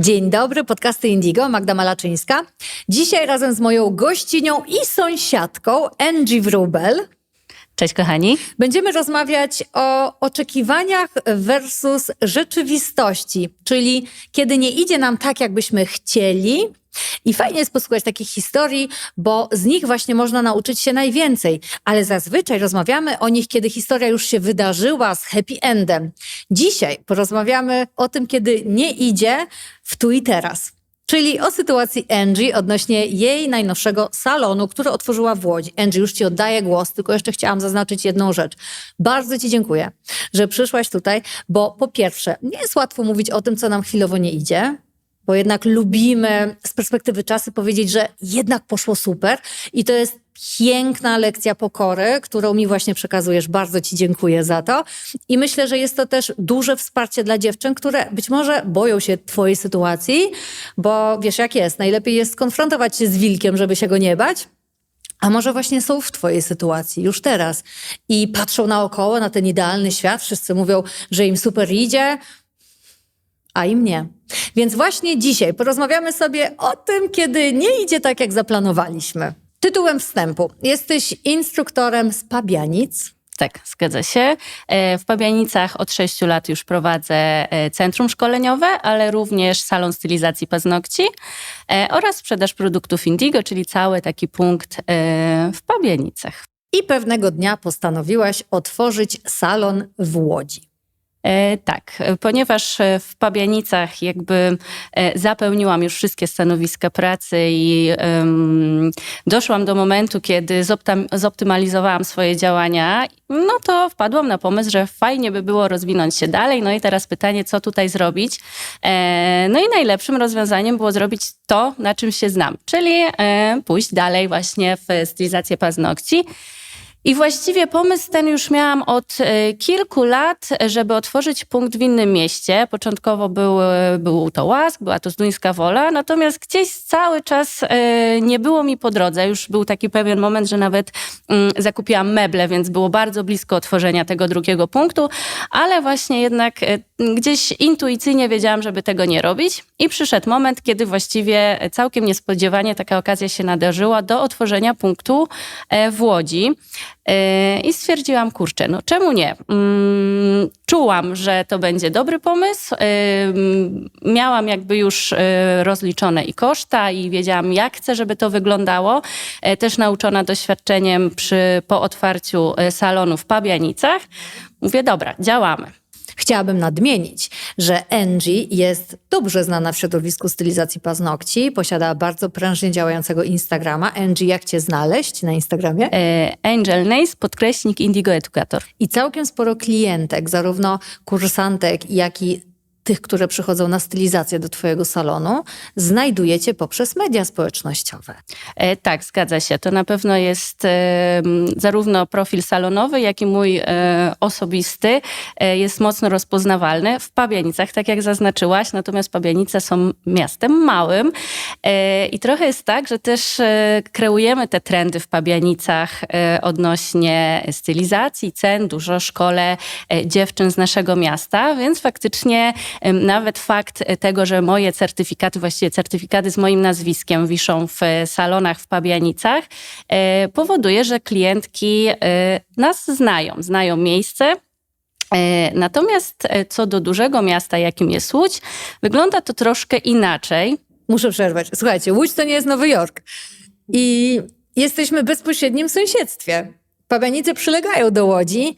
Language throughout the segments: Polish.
Dzień dobry, podcasty Indigo, Magda Malaczyńska. Dzisiaj razem z moją gościnią i sąsiadką Angie Wrubel Cześć kochani. będziemy rozmawiać o oczekiwaniach versus rzeczywistości, czyli kiedy nie idzie nam tak, jakbyśmy chcieli. I fajnie jest posłuchać takich historii, bo z nich właśnie można nauczyć się najwięcej, ale zazwyczaj rozmawiamy o nich, kiedy historia już się wydarzyła z happy endem. Dzisiaj porozmawiamy o tym, kiedy nie idzie w tu i teraz. Czyli o sytuacji Angie odnośnie jej najnowszego salonu, który otworzyła w Łodzi. Angie, już Ci oddaję głos, tylko jeszcze chciałam zaznaczyć jedną rzecz. Bardzo Ci dziękuję, że przyszłaś tutaj, bo po pierwsze, nie jest łatwo mówić o tym, co nam chwilowo nie idzie, bo jednak lubimy z perspektywy czasu powiedzieć, że jednak poszło super i to jest piękna lekcja pokory, którą mi właśnie przekazujesz. Bardzo Ci dziękuję za to. I myślę, że jest to też duże wsparcie dla dziewczyn, które być może boją się Twojej sytuacji, bo wiesz jak jest, najlepiej jest skonfrontować się z wilkiem, żeby się go nie bać. A może właśnie są w Twojej sytuacji już teraz i patrzą naokoło na ten idealny świat. Wszyscy mówią, że im super idzie, a im nie. Więc właśnie dzisiaj porozmawiamy sobie o tym, kiedy nie idzie tak, jak zaplanowaliśmy. Tytułem wstępu. Jesteś instruktorem z Pabianic. Tak, zgadza się. E, W Pabianicach od 6 lat już prowadzę e, centrum szkoleniowe, ale również salon stylizacji paznokci e, oraz sprzedaż produktów Indigo, czyli cały taki punkt w Pabianicach. I pewnego dnia postanowiłaś otworzyć salon w Łodzi. E, Tak, ponieważ e, w Pabianicach jakby e, zapełniłam już wszystkie stanowiska pracy i em, doszłam do momentu, kiedy zoptymalizowałam swoje działania, no to wpadłam na pomysł, że fajnie by było rozwinąć się dalej. No i teraz pytanie, co tutaj zrobić? E, no i najlepszym rozwiązaniem było zrobić to, na czym się znam, czyli e, pójść dalej właśnie w stylizację paznokci. I właściwie pomysł ten już miałam od e, kilku lat, żeby otworzyć punkt w innym mieście. Początkowo był, e, był to Łask, była to Zduńska Wola, natomiast gdzieś cały czas e, nie było mi po drodze. Już był taki pewien moment, że nawet mm, zakupiłam meble, więc było bardzo blisko otworzenia tego drugiego punktu, ale właśnie jednak gdzieś intuicyjnie wiedziałam, żeby tego nie robić. I przyszedł moment, kiedy właściwie całkiem niespodziewanie taka okazja się nadarzyła do otworzenia punktu w Łodzi. E, I stwierdziłam, kurczę, no czemu nie? Mm, Czułam, że to będzie dobry pomysł. Mm, Miałam jakby już e, rozliczone i koszta i wiedziałam, jak chcę, żeby to wyglądało. Też nauczona doświadczeniem przy, po otwarciu salonu w Pabianicach. Mówię, dobra, działamy. Chciałabym nadmienić, że Angie jest dobrze znana w środowisku stylizacji paznokci, posiada bardzo prężnie działającego Instagrama. Angie, jak Cię znaleźć na Instagramie? E, Angel Nace, podkreśnik Indigo Educator. I całkiem sporo klientek, zarówno kursantek, jak i tych, które przychodzą na stylizację do Twojego salonu, znajdujecie poprzez media społecznościowe. E, tak, zgadza się. To na pewno jest e, zarówno profil salonowy, jak i mój e, osobisty e, jest mocno rozpoznawalny w Pabianicach, tak jak zaznaczyłaś, natomiast Pabianice są miastem małym e, i trochę jest tak, że też e, kreujemy te trendy w Pabianicach odnośnie stylizacji, cen, dużo szkole dziewczyn z naszego miasta, więc faktycznie nawet fakt e, tego, że moje certyfikaty, właściwie certyfikaty z moim nazwiskiem wiszą w e, salonach w Pabianicach, e, powoduje, że klientki nas znają, znają miejsce. Natomiast co do dużego miasta, jakim jest Łódź, wygląda to troszkę inaczej. Muszę przerwać. Słuchajcie, Łódź to nie jest Nowy Jork. I jesteśmy w bezpośrednim sąsiedztwie. Pabianice przylegają do Łodzi.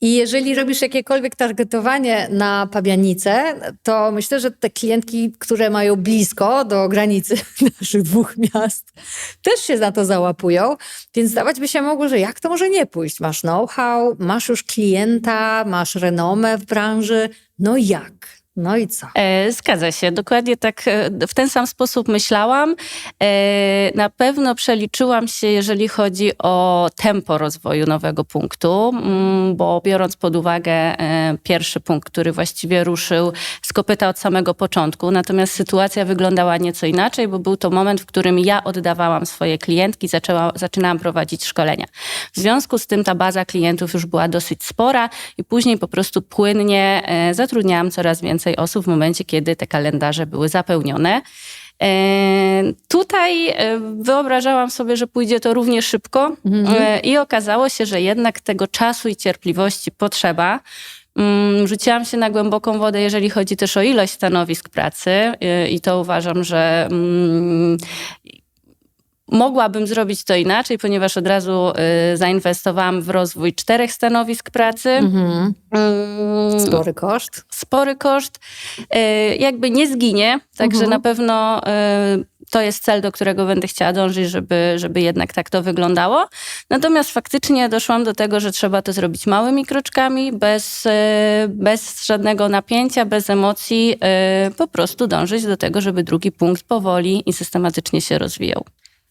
I jeżeli robisz jakiekolwiek targetowanie na Pabianice, to myślę, że te klientki, które mają blisko do granicy naszych dwóch miast, też się na to załapują. Więc zdawać by się mogło, że jak to może nie pójść? Masz know-how, masz już klienta, masz renomę w branży. No jak? No i co? E, Zgadza się, dokładnie tak e, w ten sam sposób myślałam. E, Na pewno przeliczyłam się, jeżeli chodzi o tempo rozwoju nowego punktu, mm, bo biorąc pod uwagę e, pierwszy punkt, który właściwie ruszył z kopyta od samego początku, natomiast sytuacja wyglądała nieco inaczej, bo był to moment, w którym ja oddawałam swoje klientki, zaczęła, zaczynałam prowadzić szkolenia. W związku z tym ta baza klientów już była dosyć spora i później po prostu płynnie e, zatrudniałam coraz więcej osób w momencie, kiedy te kalendarze były zapełnione. E, tutaj e, wyobrażałam sobie, że pójdzie to równie szybko e, i okazało się, że jednak tego czasu i cierpliwości potrzeba. Mm, Rzuciłam się na głęboką wodę, jeżeli chodzi też o ilość stanowisk pracy i to uważam, że mm, mogłabym zrobić to inaczej, ponieważ od razu e, zainwestowałam w rozwój czterech stanowisk pracy. Mhm. Mm, Spory koszt. spory koszt, e, jakby nie zginie, także Mhm. na pewno e, to jest cel, do którego będę chciała dążyć, żeby, żeby jednak tak to wyglądało. Natomiast faktycznie doszłam do tego, że trzeba to zrobić małymi kroczkami, bez, e, bez żadnego napięcia, bez emocji, e, po prostu dążyć do tego, żeby drugi punkt powoli i systematycznie się rozwijał.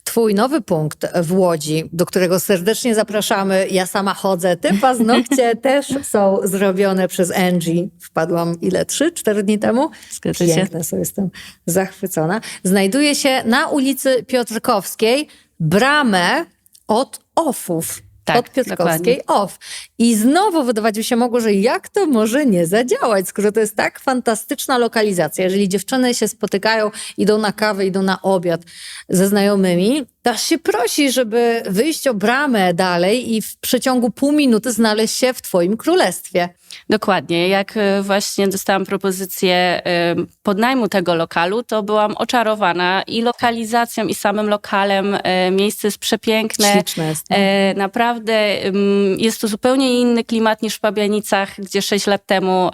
Twój nowy punkt w Łodzi, do którego serdecznie zapraszamy. Ja sama chodzę. Te paznokcie też są zrobione przez Angie. Wpadłam ile? Trzy, cztery dni temu? Zgadza. Piękne są, jestem zachwycona. Znajduje się na ulicy Piotrkowskiej bramę od ofów. Tak, od Piotrkowskiej off. I znowu wydawać by się mogło, że jak to może nie zadziałać, skoro to jest tak fantastyczna lokalizacja. Jeżeli dziewczyny się spotykają, idą na kawę, idą na obiad ze znajomymi, aż się prosi, żeby wyjść o bramę dalej i w przeciągu pół minuty znaleźć się w twoim królestwie. Dokładnie. Jak e, właśnie dostałam propozycję e, podnajmu tego lokalu, to byłam oczarowana i lokalizacją, i samym lokalem. E, Miejsce jest przepiękne. Śliczne jest. no. Naprawdę mm, jest to zupełnie inny klimat niż w Pabianicach, gdzie 6 lat temu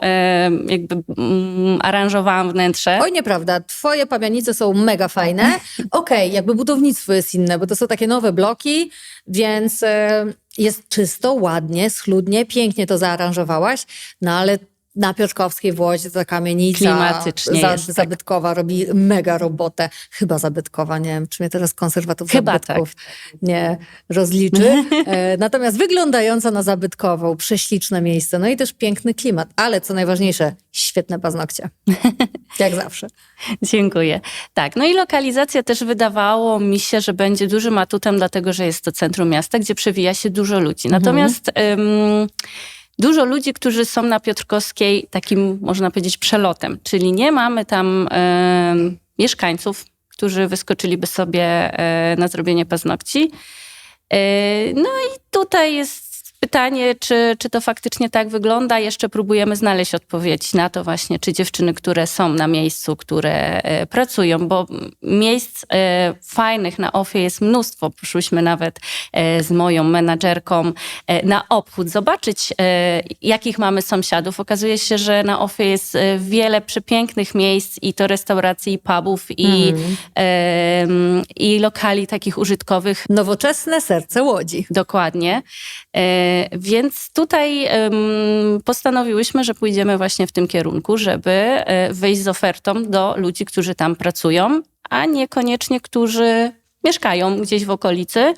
jakby mm, aranżowałam wnętrze. Oj, nieprawda. Twoje pamianice są mega fajne. Okej, jakby budownictwo jest inne, bo to są takie nowe bloki, więc e, jest czysto, ładnie, schludnie, pięknie to zaaranżowałaś, no ale na Piotrkowskiej w Łodzi ta kamienica Klimatycznie za, jest, tak. zabytkowa robi mega robotę. Chyba zabytkowa, nie wiem, czy mnie teraz konserwatów Chyba tak. zabytków nie rozliczy. E, natomiast wyglądająca na zabytkową, prześliczne miejsce, no i też piękny klimat, ale co najważniejsze, świetne paznokcie. Jak zawsze. Dziękuję. Tak, no i lokalizacja też wydawało mi się, że będzie dużym atutem, dlatego że jest to centrum miasta, gdzie przewija się dużo ludzi. Natomiast ym, dużo ludzi, którzy są na Piotrkowskiej takim, można powiedzieć, przelotem, czyli nie mamy tam ym, mieszkańców, którzy wyskoczyliby sobie e, na zrobienie paznokci. E, No i tutaj jest pytanie, czy, czy to faktycznie tak wygląda. Jeszcze próbujemy znaleźć odpowiedź na to właśnie, czy dziewczyny, które są na miejscu, które e, pracują, bo miejsc e, fajnych na OFie jest mnóstwo. Poszłyśmy nawet e, z moją menadżerką na obchód, zobaczyć jakich mamy sąsiadów. Okazuje się, że na OFie jest wiele przepięknych miejsc i to restauracji, i pubów, i, em, i lokali takich użytkowych, Nowoczesne serce Łodzi. Dokładnie. Więc tutaj postanowiłyśmy, że pójdziemy właśnie w tym kierunku, żeby e, wyjść z ofertą do ludzi, którzy tam pracują, a niekoniecznie którzy mieszkają gdzieś w okolicy,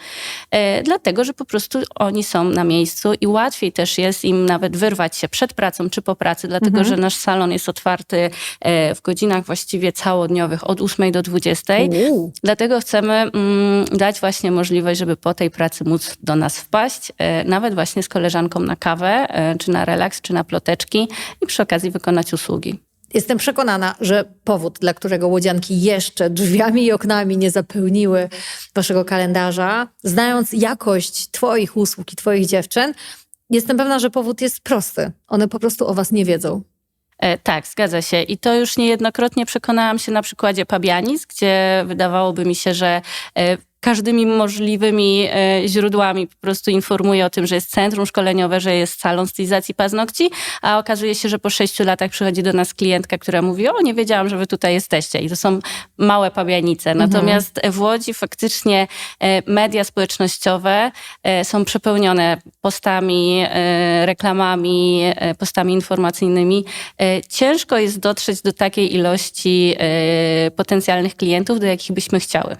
e, dlatego że po prostu oni są na miejscu i łatwiej też jest im nawet wyrwać się przed pracą czy po pracy, dlatego że nasz salon jest otwarty e, w godzinach właściwie całodniowych od 8 do 20. Uuu. Dlatego chcemy mm, dać właśnie możliwość, żeby po tej pracy móc do nas wpaść, e, nawet właśnie z koleżanką na kawę, e, czy na relaks, czy na ploteczki i przy okazji wykonać usługi. Jestem przekonana, że powód, dla którego łodzianki jeszcze drzwiami i oknami nie zapełniły waszego kalendarza, znając jakość twoich usług i twoich dziewczyn, jestem pewna, że powód jest prosty. One po prostu o was nie wiedzą. E, tak, zgadza się. I to już niejednokrotnie przekonałam się na przykładzie Pabianic, gdzie wydawałoby mi się, że e, każdymi możliwymi e, źródłami po prostu informuje o tym, że jest centrum szkoleniowe, że jest salon stylizacji paznokci, a okazuje się, że po sześciu latach przychodzi do nas klientka, która mówi, o nie wiedziałam, że wy tutaj jesteście. I to są małe Pabianice. Natomiast w Łodzi faktycznie e, media społecznościowe e, są przepełnione postami, reklamami, postami informacyjnymi. Ciężko jest dotrzeć do takiej ilości potencjalnych klientów, do jakich byśmy chciały.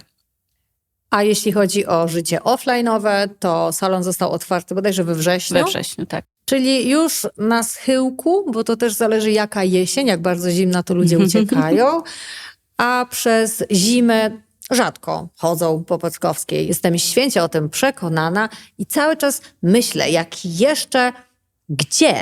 A jeśli chodzi o życie offline'owe, to salon został otwarty bodajże we wrześniu. We wrześniu, tak. Czyli już na schyłku, bo to też zależy jaka jesień, jak bardzo zimna, to ludzie uciekają. A przez zimę rzadko chodzą po Piotrkowskiej. Jestem święcie o tym przekonana i cały czas myślę, jak jeszcze, gdzie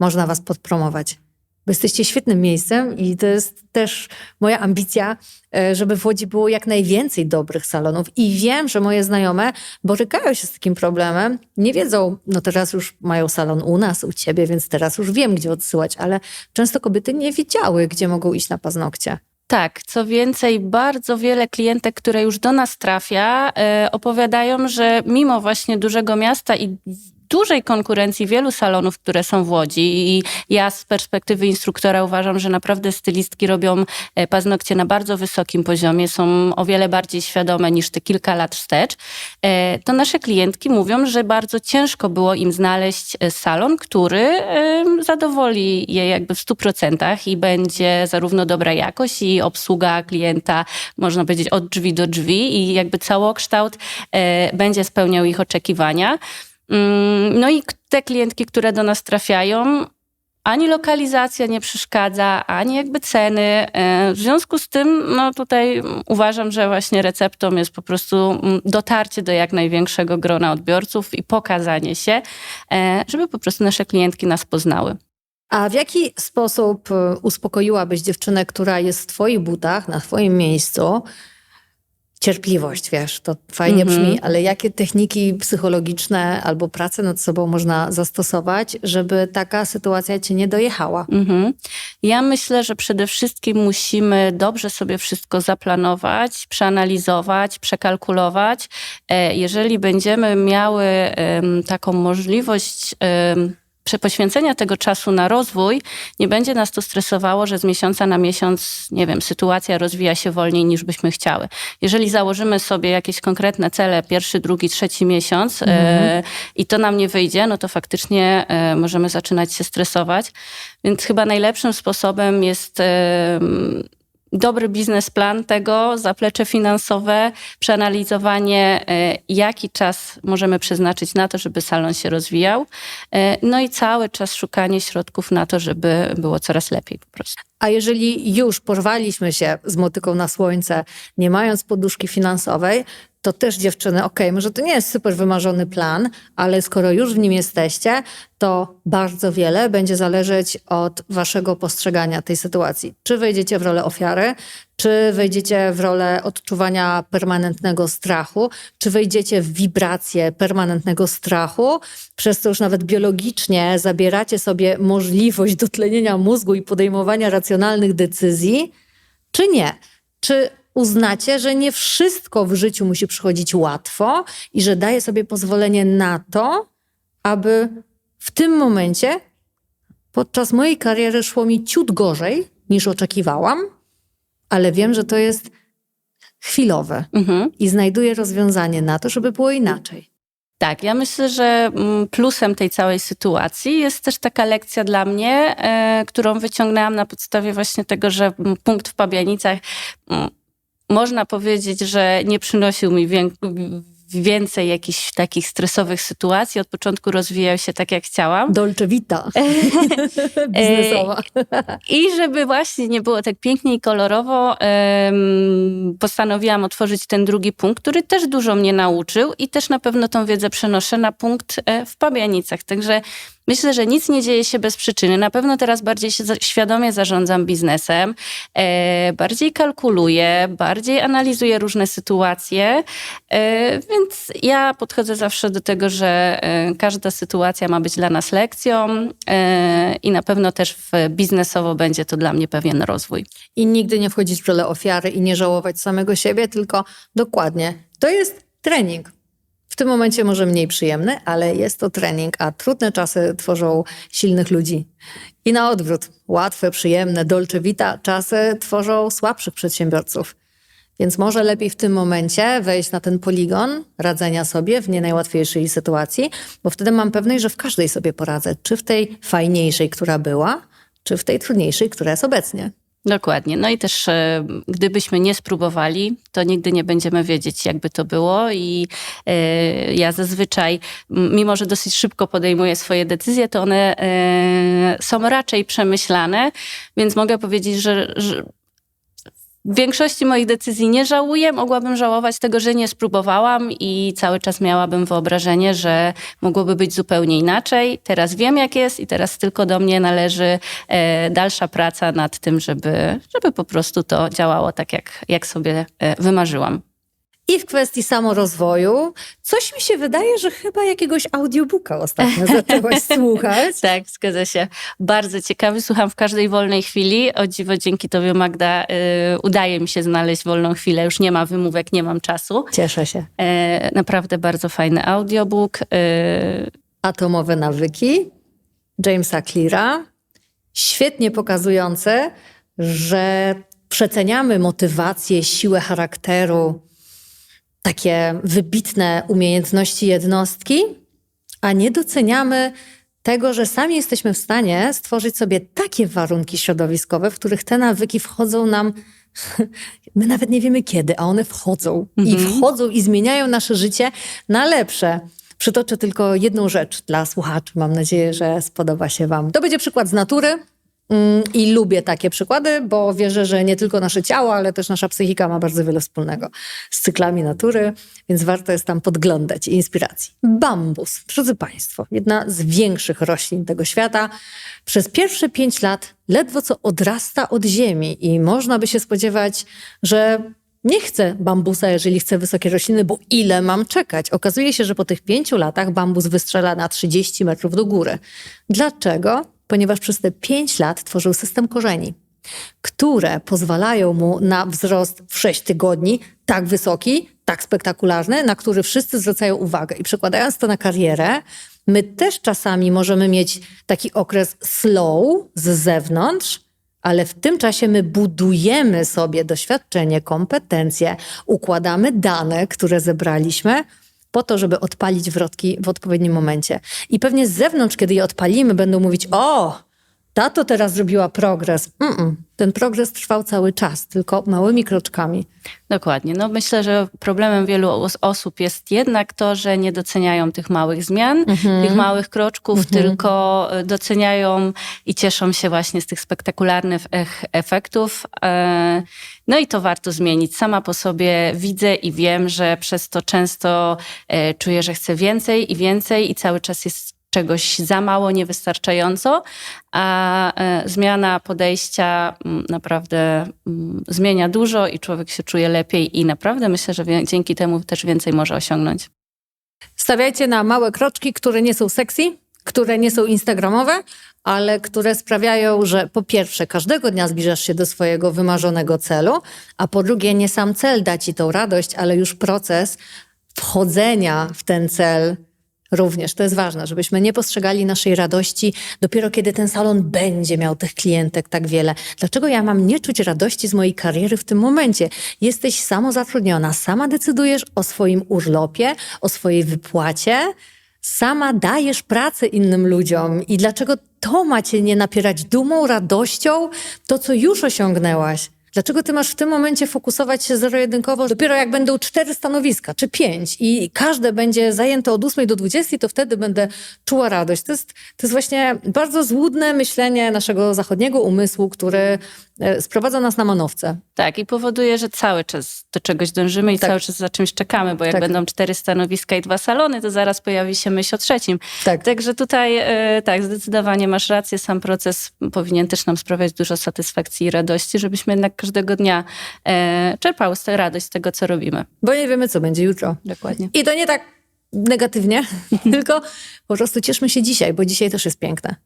można was podpromować. Bo jesteście świetnym miejscem i to jest też moja ambicja, e, żeby w Łodzi było jak najwięcej dobrych salonów. I wiem, że moje znajome borykają się z takim problemem. Nie wiedzą, no teraz już mają salon u nas, u ciebie, więc teraz już wiem, gdzie odsyłać, ale często kobiety nie wiedziały, gdzie mogą iść na paznokcie. Tak, co więcej, bardzo wiele klientek, które już do nas trafia, e, opowiadają, że mimo właśnie dużego miasta i dużej konkurencji wielu salonów, które są w Łodzi i ja z perspektywy instruktora uważam, że naprawdę stylistki robią e, paznokcie na bardzo wysokim poziomie, są o wiele bardziej świadome niż te kilka lat wstecz, e, to nasze klientki mówią, że bardzo ciężko było im znaleźć e, salon, który zadowoli je jakby w 100% i będzie zarówno dobra jakość i obsługa klienta, można powiedzieć, od drzwi do drzwi i jakby całokształt będzie spełniał ich oczekiwania. Mm, No i te klientki, które do nas trafiają, ani lokalizacja nie przeszkadza, ani jakby ceny. E, W związku z tym, no tutaj uważam, że właśnie receptą jest po prostu mm, dotarcie do jak największego grona odbiorców i pokazanie się, e, żeby po prostu nasze klientki nas poznały. A w jaki sposób e, uspokoiłabyś dziewczynę, która jest w twoich butach, na twoim miejscu? Cierpliwość, wiesz, to fajnie Mhm. brzmi, ale jakie techniki psychologiczne albo pracę nad sobą można zastosować, żeby taka sytuacja cię nie dojechała? Mhm. Ja myślę, że przede wszystkim musimy dobrze sobie wszystko zaplanować, przeanalizować, przekalkulować. E, Jeżeli będziemy miały taką możliwość em, prze- poświęcenia tego czasu na rozwój, nie będzie nas to stresowało, że z miesiąca na miesiąc, nie wiem, sytuacja rozwija się wolniej niż byśmy chciały. Jeżeli założymy sobie jakieś konkretne cele, pierwszy, drugi, trzeci miesiąc e, i to nam nie wyjdzie, no to faktycznie e, możemy zaczynać się stresować. Więc chyba najlepszym sposobem jest e, dobry biznesplan tego, zaplecze finansowe, przeanalizowanie, e, jaki czas możemy przeznaczyć na to, żeby salon się rozwijał. E, No i cały czas szukanie środków na to, żeby było coraz lepiej po prostu. A jeżeli już porwaliśmy się z motyką na słońce, nie mając poduszki finansowej, to też dziewczyny, okej, może to nie jest super wymarzony plan, ale skoro już w nim jesteście, to bardzo wiele będzie zależeć od waszego postrzegania tej sytuacji. Czy wejdziecie w rolę ofiary, czy wejdziecie w rolę odczuwania permanentnego strachu, czy wejdziecie w wibrację permanentnego strachu, przez co już nawet biologicznie zabieracie sobie możliwość dotlenienia mózgu i podejmowania racjonalnych decyzji, czy nie? Czy uznacie, że nie wszystko w życiu musi przychodzić łatwo i że daje sobie pozwolenie na to, aby w tym momencie podczas mojej kariery szło mi ciut gorzej niż oczekiwałam, ale wiem, że to jest chwilowe Mhm. i znajduję rozwiązanie na to, żeby było inaczej. Tak, ja myślę, że mm, plusem tej całej sytuacji jest też taka lekcja dla mnie, e, którą wyciągnęłam na podstawie właśnie tego, że mm, punkt w Pabianicach mm, można powiedzieć, że nie przynosił mi wię- więcej jakichś takich stresowych sytuacji. Od początku rozwijał się tak, jak chciałam. Dolce Vita biznesowa. I żeby właśnie nie było tak pięknie i kolorowo, postanowiłam otworzyć ten drugi punkt, który też dużo mnie nauczył i też na pewno tą wiedzę przenoszę na punkt e, w Pabianicach. Także myślę, że nic nie dzieje się bez przyczyny. Na pewno teraz bardziej się świadomie zarządzam biznesem, e, bardziej kalkuluję, bardziej analizuję różne sytuacje, e, więc ja podchodzę zawsze do tego, że e, każda sytuacja ma być dla nas lekcją i na pewno też biznesowo będzie to dla mnie pewien rozwój. I nigdy nie wchodzić w rolę ofiary i nie żałować samego siebie, tylko dokładnie. To jest trening. W tym momencie może mniej przyjemny, ale jest to trening, a trudne czasy tworzą silnych ludzi. I na odwrót, łatwe, przyjemne, dolce vita czasy tworzą słabszych przedsiębiorców. Więc może lepiej w tym momencie wejść na ten poligon radzenia sobie w nie najłatwiejszej sytuacji, bo wtedy mam pewność, że w każdej sobie poradzę, czy w tej fajniejszej, która była, czy w tej trudniejszej, która jest obecnie. Dokładnie. No i też e, gdybyśmy nie spróbowali, to nigdy nie będziemy wiedzieć, jakby to było. I e, ja zazwyczaj, mimo że dosyć szybko podejmuję swoje decyzje, to one e, są raczej przemyślane, więc mogę powiedzieć, że, że w większości moich decyzji nie żałuję. Mogłabym żałować tego, że nie spróbowałam i cały czas miałabym wyobrażenie, że mogłoby być zupełnie inaczej. Teraz wiem, jak jest i teraz tylko do mnie należy e, dalsza praca nad tym, żeby, żeby po prostu to działało tak, jak, jak sobie e, wymarzyłam. I w kwestii samorozwoju, coś mi się wydaje, że chyba jakiegoś audiobooka ostatnio zaczęłaś słuchać. Tak, zgadza się. Bardzo ciekawy. Słucham w każdej wolnej chwili. O dziwo, dzięki tobie, Magda, y, udaje mi się znaleźć wolną chwilę. Już nie ma wymówek, nie mam czasu. Cieszę się. E, naprawdę bardzo fajny audiobook. E, Atomowe nawyki Jamesa Cleara. Świetnie pokazujące, że przeceniamy motywację, siłę charakteru, takie wybitne umiejętności jednostki, a nie doceniamy tego, że sami jesteśmy w stanie stworzyć sobie takie warunki środowiskowe, w których te nawyki wchodzą nam. My nawet nie wiemy kiedy, a one wchodzą i wchodzą i zmieniają nasze życie na lepsze. Przytoczę tylko jedną rzecz dla słuchaczy. Mam nadzieję, że spodoba się Wam. To będzie przykład z natury. Mm, I lubię takie przykłady, bo wierzę, że nie tylko nasze ciało, ale też nasza psychika ma bardzo wiele wspólnego z cyklami natury, więc warto jest tam podglądać inspiracji. Bambus, drodzy Państwo, jedna z większych roślin tego świata, przez pierwsze pięć lat ledwo co odrasta od ziemi i można by się spodziewać, że nie chcę bambusa, jeżeli chcę wysokie rośliny, bo ile mam czekać? Okazuje się, że po tych pięciu latach bambus wystrzela na 30 metrów do góry. Dlaczego? Ponieważ przez te pięć lat tworzył system korzeni, które pozwalają mu na wzrost w 6 tygodni, tak wysoki, tak spektakularny, na który wszyscy zwracają uwagę. I przekładając to na karierę, my też czasami możemy mieć taki okres slow z zewnątrz, ale w tym czasie my budujemy sobie doświadczenie, kompetencje, układamy dane, które zebraliśmy, po to, żeby odpalić wrotki w odpowiednim momencie. I pewnie z zewnątrz, kiedy je odpalimy, będą mówić: O, ta to teraz zrobiła progres. Mm-mm. Ten progres trwał cały czas, tylko małymi kroczkami. Dokładnie. No myślę, że problemem wielu os- osób jest jednak to, że nie doceniają tych małych zmian, tych małych kroczków, tylko e, doceniają i cieszą się właśnie z tych spektakularnych efektów. E, No i to warto zmienić. Sama po sobie widzę i wiem, że przez to często e, czuję, że chcę więcej i więcej i cały czas jest czegoś za mało, niewystarczająco, a e, zmiana podejścia mm, naprawdę mm, zmienia dużo i człowiek się czuje lepiej i naprawdę myślę, że dzięki temu też więcej może osiągnąć. Stawiajcie na małe kroczki, które nie są sexy, które nie są instagramowe, ale które sprawiają, że po pierwsze każdego dnia zbliżasz się do swojego wymarzonego celu, a po drugie nie sam cel da ci tą radość, ale już proces wchodzenia w ten cel również. To jest ważne, żebyśmy nie postrzegali naszej radości dopiero kiedy ten salon będzie miał tych klientek tak wiele. Dlaczego ja mam nie czuć radości z mojej kariery w tym momencie? Jesteś samozatrudniona, sama decydujesz o swoim urlopie, o swojej wypłacie, sama dajesz pracę innym ludziom i dlaczego to macie nie napierać dumą, radością, to co już osiągnęłaś? Dlaczego ty masz w tym momencie fokusować się zero-jedynkowo? Dopiero jak będą cztery stanowiska, czy pięć i każde będzie zajęte od 8 do 20, to wtedy będę czuła radość. To jest, to jest właśnie bardzo złudne myślenie naszego zachodniego umysłu, który e, sprowadza nas na manowce. Tak, i powoduje, że cały czas do czegoś dążymy i Tak. cały czas za czymś czekamy, bo jak Tak. będą cztery stanowiska i dwa salony, to zaraz pojawi się myśl o trzecim. Tak. Także tutaj e, tak, zdecydowanie masz rację, sam proces powinien też nam sprawiać dużo satysfakcji i radości, żebyśmy jednak każdego dnia e, czerpały z radość z tego, co robimy. Bo nie wiemy, co będzie jutro. Dokładnie. I to nie tak negatywnie, tylko po prostu cieszmy się dzisiaj, bo dzisiaj też jest piękne.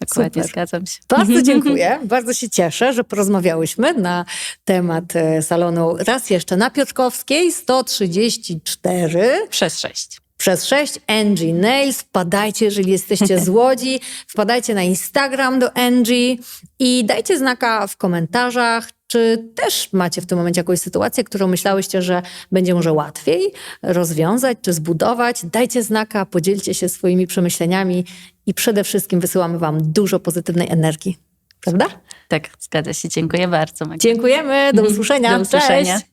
Dokładnie, Super. zgadzam się. Bardzo dziękuję. Bardzo się cieszę, że porozmawiałyśmy na temat e, salonu raz jeszcze na Piotrkowskiej 134 Przez sześć. Przez 6 Angie Nails. Wpadajcie, jeżeli jesteście z Łodzi, wpadajcie na Instagram do Angie i dajcie znaka w komentarzach, czy też macie w tym momencie jakąś sytuację, którą myślałyście, że będzie może łatwiej rozwiązać czy zbudować. Dajcie znaka, podzielcie się swoimi przemyśleniami i przede wszystkim wysyłamy Wam dużo pozytywnej energii. Prawda? Tak, zgadza się. Dziękuję bardzo. Magda. Dziękujemy, do usłyszenia. Do usłyszenia. Cześć!